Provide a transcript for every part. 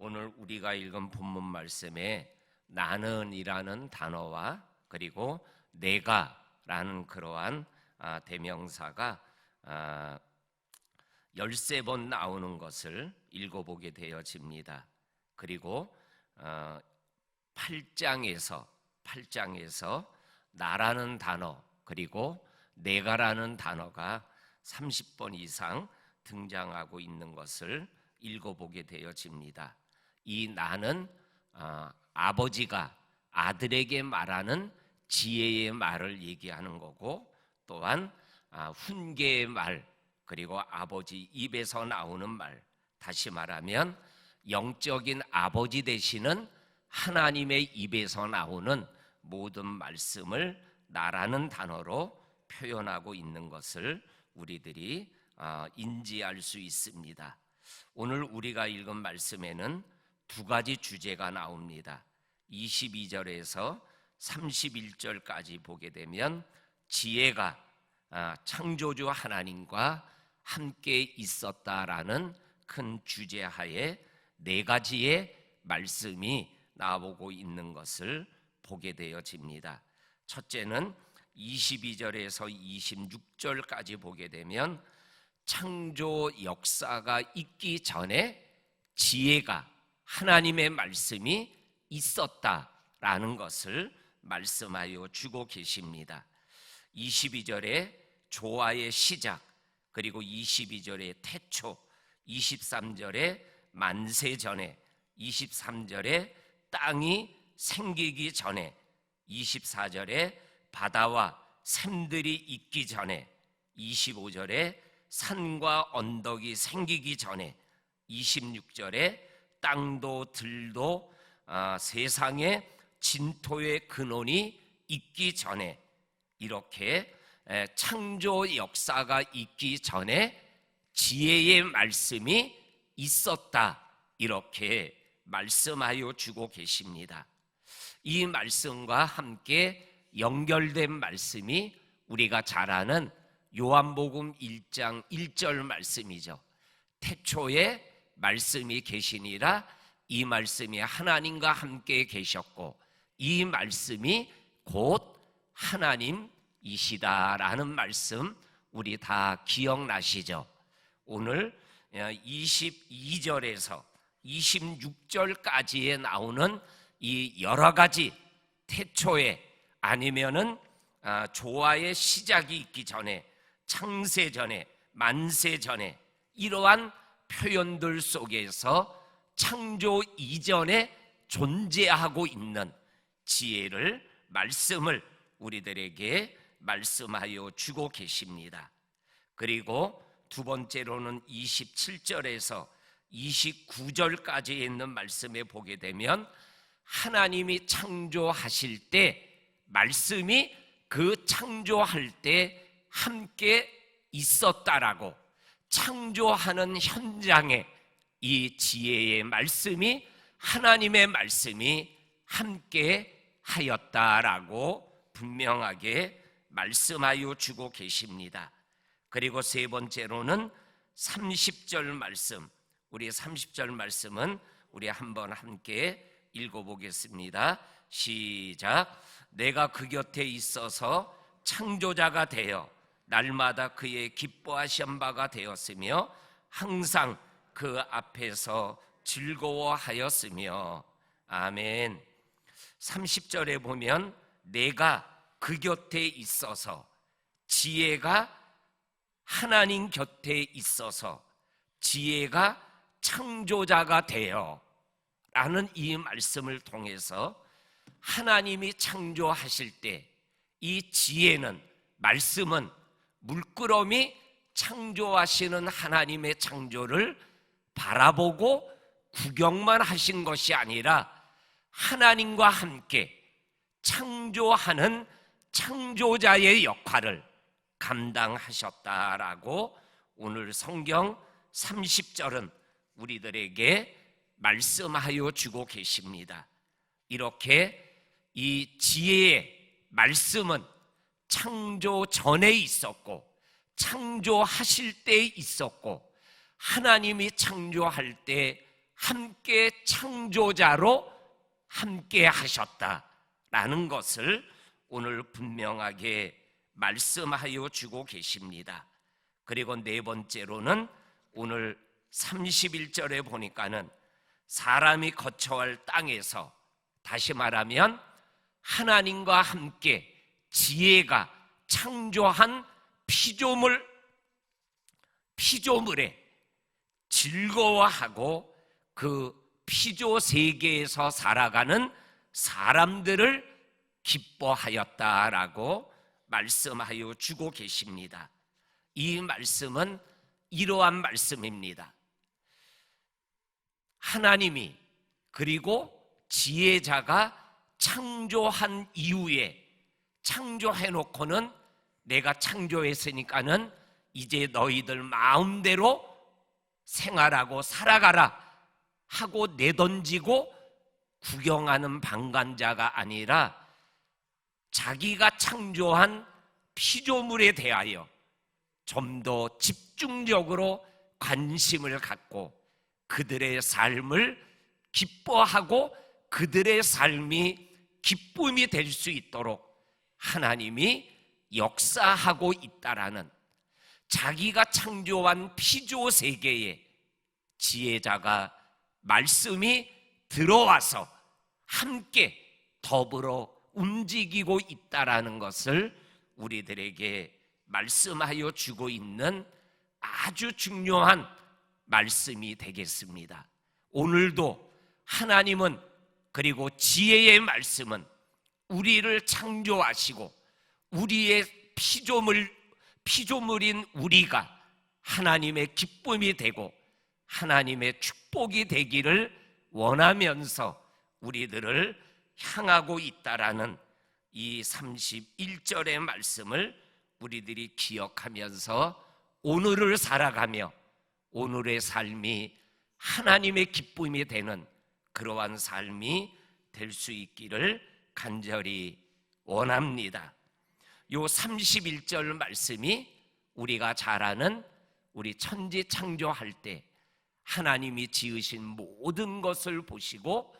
오늘 우리가 읽은 본문 말씀에 나는이라는 단어와 그리고 내가라는 그러한 아, 대명사가 아, 13번 나오는 것을 읽어보게 되어집니다. 그리고 어, 8장에서 8장에서 나라는 단어 그리고 내가라는 단어가 30번 이상 등장하고 있는 것을 읽어보게 되어집니다. 이 나는 어, 아버지가 아들에게 말하는 지혜의 말을 얘기하는 거고 또한 아, 훈계의 말 그리고 아버지 입에서 나오는 말 다시 말하면 영적인 아버지 되시는 하나님의 입에서 나오는 모든 말씀을 나라는 단어로 표현하고 있는 것을 우리들이 아, 인지할 수 있습니다. 오늘 우리가 읽은 말씀에는 두 가지 주제가 나옵니다. 22절에서 31절까지 보게 되면 지혜가 아, 창조주 하나님과 함께 있었다라는 큰 주제 하에 네 가지의 말씀이 나오고 있는 것을 보게 되어집니다. 첫째는 22절에서 26절까지 보게 되면 창조 역사가 있기 전에 지혜가 하나님의 말씀이 있었다라는 것을 말씀하여 주고 계십니다. 22절에 조화의 시작, 그리고 22절에 태초, 23절에 만세 전에, 23절에 땅이 생기기 전에, 24절에 바다와 샘들이 있기 전에, 25절에 산과 언덕이 생기기 전에, 26절에 땅도 들도 아, 세상에 진토의 근원이 있기 전에 이렇게 에, 창조 역사가 있기 전에 지혜의 말씀이 있었다 이렇게 말씀하여 주고 계십니다. 이 말씀과 함께 연결된 말씀이 우리가 잘 아는 요한복음 1장 1절 말씀이죠. 태초에 말씀이 계시니라 이 말씀이 하나님과 함께 계셨고 이 말씀이 곧 하나님이시다라는 말씀 우리 다 기억나시죠? 오늘 22절에서 26절까지에 나오는 이 여러 가지 태초에 아니면은 아, 조화의 시작이 있기 전에 창세 전에 만세 전에 이러한 표현들 속에서 창조 이전에 존재하고 있는 지혜를 말씀을 우리들에게 말씀하여 주고 계십니다. 그리고 두 번째로는 27절에서 29절까지 있는 말씀에 보게 되면 하나님이 창조하실 때 말씀이 그 창조할 때 함께 있었다라고 창조하는 현장에 이 지혜의 말씀이 하나님의 말씀이 함께 하였다라고 분명하게 말씀하여 주고 계십니다. 그리고 세 번째로는 30절 말씀. 우리 30절 말씀은 우리 한번 함께 읽어 보겠습니다. 시작. 내가 그 곁에 있어서 창조자가 되어 날마다 그의 기뻐하신 바가 되었으며 항상 그 앞에서 즐거워하였으며 아멘. 30절에 보면 내가 그 곁에 있어서 지혜가 하나님 곁에 있어서 지혜가 창조자가 되어 라는 이 말씀을 통해서 하나님이 창조하실 때 이 지혜는 말씀은 물끄러미 창조하시는 하나님의 창조를 바라보고 구경만 하신 것이 아니라 하나님과 함께 창조하는 창조자의 역할을 감당하셨다라고 오늘 성경 30절은 우리들에게 말씀하여 주고 계십니다. 이렇게 이 지혜의 말씀은 창조 전에 있었고 창조하실 때 있었고 하나님이 창조할 때 함께 창조자로 함께 하셨다라는 것을 오늘 분명하게 말씀하여 주고 계십니다. 그리고 네 번째로는 오늘 31절에 보니까는 사람이 거처할 땅에서 다시 말하면 하나님과 함께 지혜가 창조한 피조물 피조물에 즐거워하고 그 피조 세계에서 살아가는 사람들을 기뻐하였다라고 말씀하여 주고 계십니다. 이 말씀은 이러한 말씀입니다. 하나님이 그리고 지혜자가 창조한 이후에 창조해 놓고는 내가 창조했으니까는 이제 너희들 마음대로 생활하고 살아가라 하고 내던지고 구경하는 방관자가 아니라 자기가 창조한 피조물에 대하여 좀 더 집중적으로 관심을 갖고 그들의 삶을 기뻐하고 그들의 삶이 기쁨이 될 수 있도록 하나님이 역사하고 있다라는 자기가 창조한 피조 세계에 지혜자가 말씀이 들어와서 함께 더불어 움직이고 있다라는 것을 우리들에게 말씀하여 주고 있는 아주 중요한 말씀이 되겠습니다. 오늘도 하나님은 그리고 지혜의 말씀은 우리를 창조하시고 우리의 피조물 피조물인 우리가 하나님의 기쁨이 되고 하나님의 축복이 되기를 원하면서 우리들을 향하고 있다라는 이 31절의 말씀을 우리들이 기억하면서 오늘을 살아가며 오늘의 삶이 하나님의 기쁨이 되는 그러한 삶이 될 수 있기를 간절히 원합니다. 요 31절 말씀이 우리가 잘 아는 우리 천지 창조할 때 하나님이 지으신 모든 것을 보시고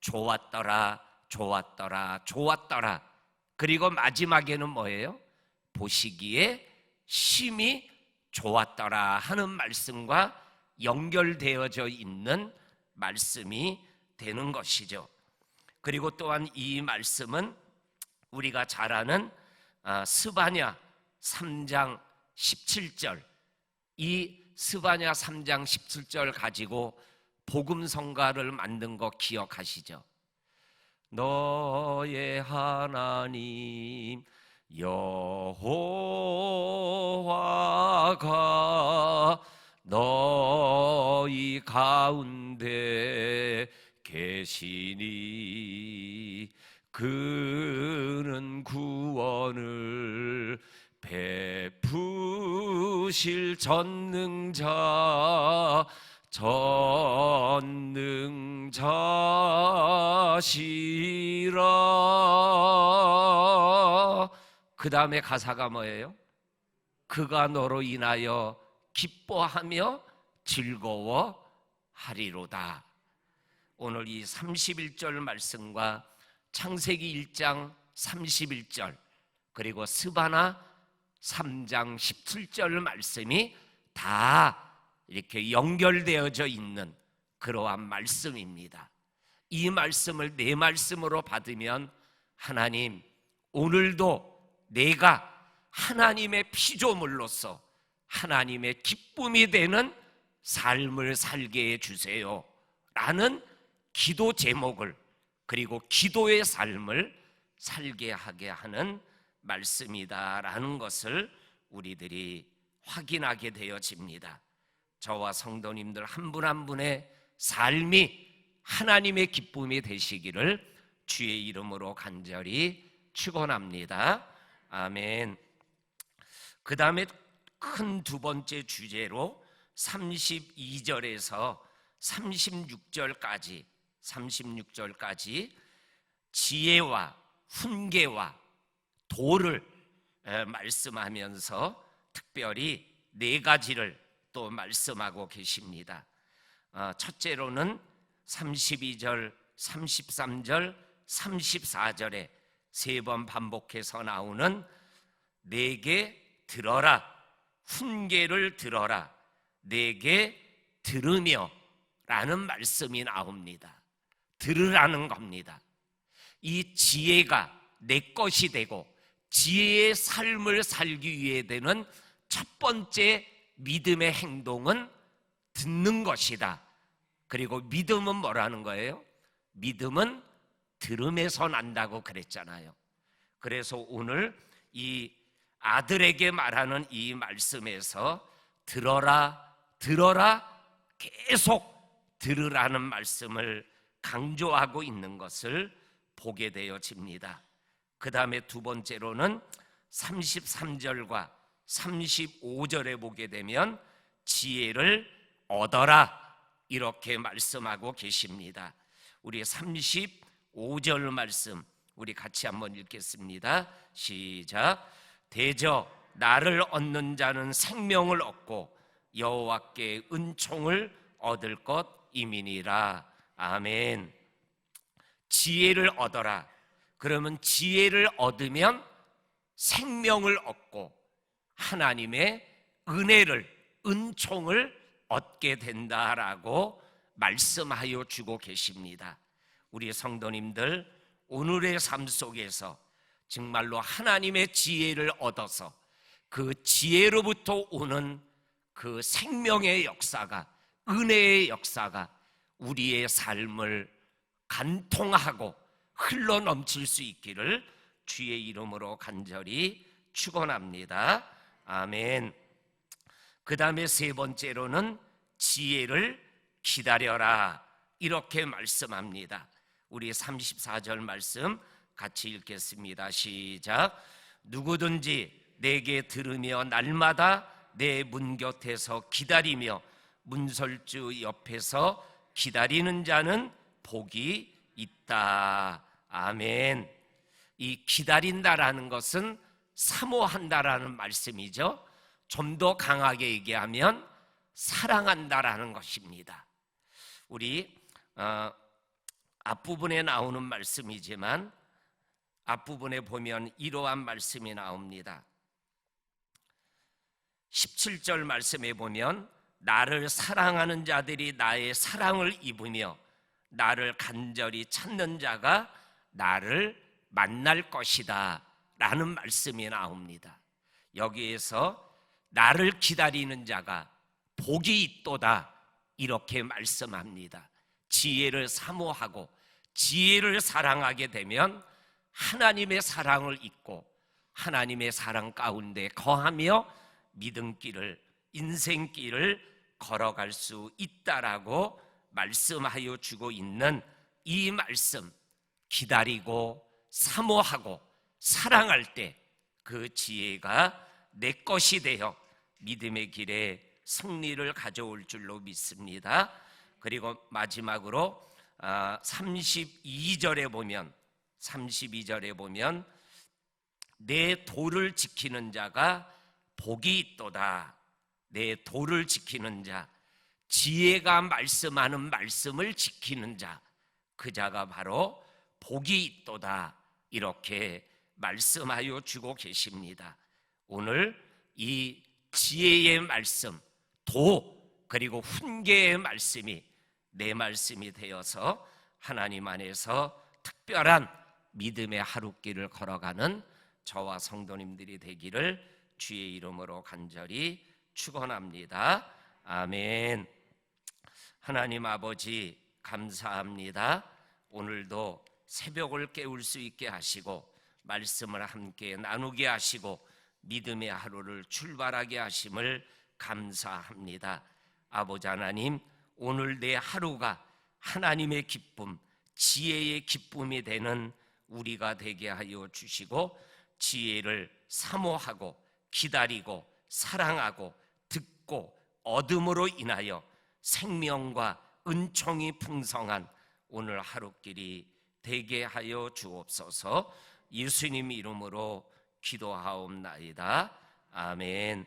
좋았더라, 좋았더라, 좋았더라. 그리고 마지막에는 뭐예요? 보시기에 심히 좋았더라 하는 말씀과 연결되어져 있는 말씀이 되는 것이죠. 그리고 또한 이 말씀은 우리가 잘 아는 아, 스바냐 3장 17절 이 스바냐 3장 17절 가지고 복음 성가를 만든 거 기억하시죠? 너의 하나님 여호와가 너희 가운데 계시니 그는 구원을 베푸실 전능자 전능자시라 그 다음에 가사가 뭐예요? 그가 너로 인하여 기뻐하며 즐거워하리로다 오늘 이 31절 말씀과 창세기 1장 31절 그리고 스바나 3장 17절 말씀이 다 이렇게 연결되어져 있는 그러한 말씀입니다. 이 말씀을 내 말씀으로 받으면 하나님 오늘도 내가 하나님의 피조물로서 하나님의 기쁨이 되는 삶을 살게 해 주세요. 라는 기도 제목을 그리고 기도의 삶을 살게 하게 하는 말씀이다라는 것을 우리들이 확인하게 되어집니다. 저와 성도님들 한분한 분의 삶이 하나님의 기쁨이 되시기를 주의 이름으로 간절히 축원합니다. 아멘. 그 다음에 큰 두 번째 주제로 32절에서 36절까지 36절까지 지혜와 훈계와 도를 말씀하면서 특별히 네 가지를 또 말씀하고 계십니다. 아, 첫째로는 32절, 33절, 34절에 세 번 반복해서 나오는 내게 들어라 훈계를 들어라 내게 들으며 라는 말씀이 나옵니다. 들으라는 겁니다. 이 지혜가 내 것이 되고 지혜의 삶을 살기 위해 되는 첫 번째 믿음의 행동은 듣는 것이다. 그리고 믿음은 뭐라는 거예요? 믿음은 들음에서 난다고 그랬잖아요. 그래서 오늘 이 아들에게 말하는 이 말씀에서 들어라, 들어라, 계속 들으라는 말씀을 강조하고 있는 것을 보게 되어집니다. 그 다음에 두 번째로는 33절과 35절에 보게 되면 지혜를 얻어라 이렇게 말씀하고 계십니다. 우리 35절 말씀 우리 같이 한번 읽겠습니다. 시작. 대저 나를 얻는 자는 생명을 얻고 여호와께 은총을 얻을 것이민이라. 아멘. 지혜를 얻어라. 그러면 지혜를 얻으면 생명을 얻고 하나님의 은혜를 은총을 얻게 된다라고 말씀하여 주고 계십니다. 우리 성도님들 오늘의 삶 속에서 정말로 하나님의 지혜를 얻어서 그 지혜로부터 오는 그 생명의 역사가 은혜의 역사가 우리의 삶을 간통하고 흘러 넘칠 수 있기를 주의 이름으로 간절히 축원합니다. 아멘. 그 다음에 세 번째로는 지혜를 기다려라. 이렇게 말씀합니다. 우리 34절 말씀 같이 읽겠습니다. 시작. 누구든지 내게 들으며 날마다 내 문 곁에서 기다리며 문설주 옆에서 기다리는 자는 복이 있다. 아멘. 이 기다린다라는 것은 사모한다라는 말씀이죠. 좀 더 강하게 얘기하면 사랑한다라는 것입니다. 우리 어, 앞부분에 나오는 말씀이지만 앞부분에 보면 이러한 말씀이 나옵니다. 17절 말씀에 보면 나를 사랑하는 자들이 나의 사랑을 입으며 나를 간절히 찾는 자가 나를 만날 것이다 라는 말씀이 나옵니다. 여기에서 나를 기다리는 자가 복이 있도다 이렇게 말씀합니다. 지혜를 사모하고 지혜를 사랑하게 되면 하나님의 사랑을 잊고 하나님의 사랑 가운데 거하며 믿음길을 인생길을 걸어갈 수 있다라고 말씀하여 주고 있는 이 말씀 기다리고 사모하고 사랑할 때 그 지혜가 내 것이 되어 믿음의 길에 승리를 가져올 줄로 믿습니다. 그리고 마지막으로 32절에 보면 32절에 보면 내 도를 지키는 자가 복이 있도다. 내 도를 지키는 자, 지혜가 말씀하는 말씀을 지키는 자, 그 자가 바로 복이 있도다. 이렇게 말씀하여 주고 계십니다. 오늘 이 지혜의 말씀, 도, 그리고 훈계의 말씀이 내 말씀이 되어서 하나님 안에서 특별한 믿음의 하루길을 걸어가는 저와 성도님들이 되기를 주의 이름으로 간절히 축원합니다. 아멘. 하나님 아버지 감사합니다. 오늘도 새벽을 깨울 수 있게 하시고 말씀을 함께 나누게 하시고 믿음의 하루를 출발하게 하심을 감사합니다. 아버지 하나님, 오늘 내 하루가 하나님의 기쁨, 지혜의 기쁨이 되는 우리가 되게 하여 주시고 지혜를 사모하고 기다리고 사랑하고 듣고 얻음으로 인하여 생명과 은총이 풍성한 오늘 하루길이 되게 하여 주옵소서 예수님 이름으로 기도하옵나이다. 아멘.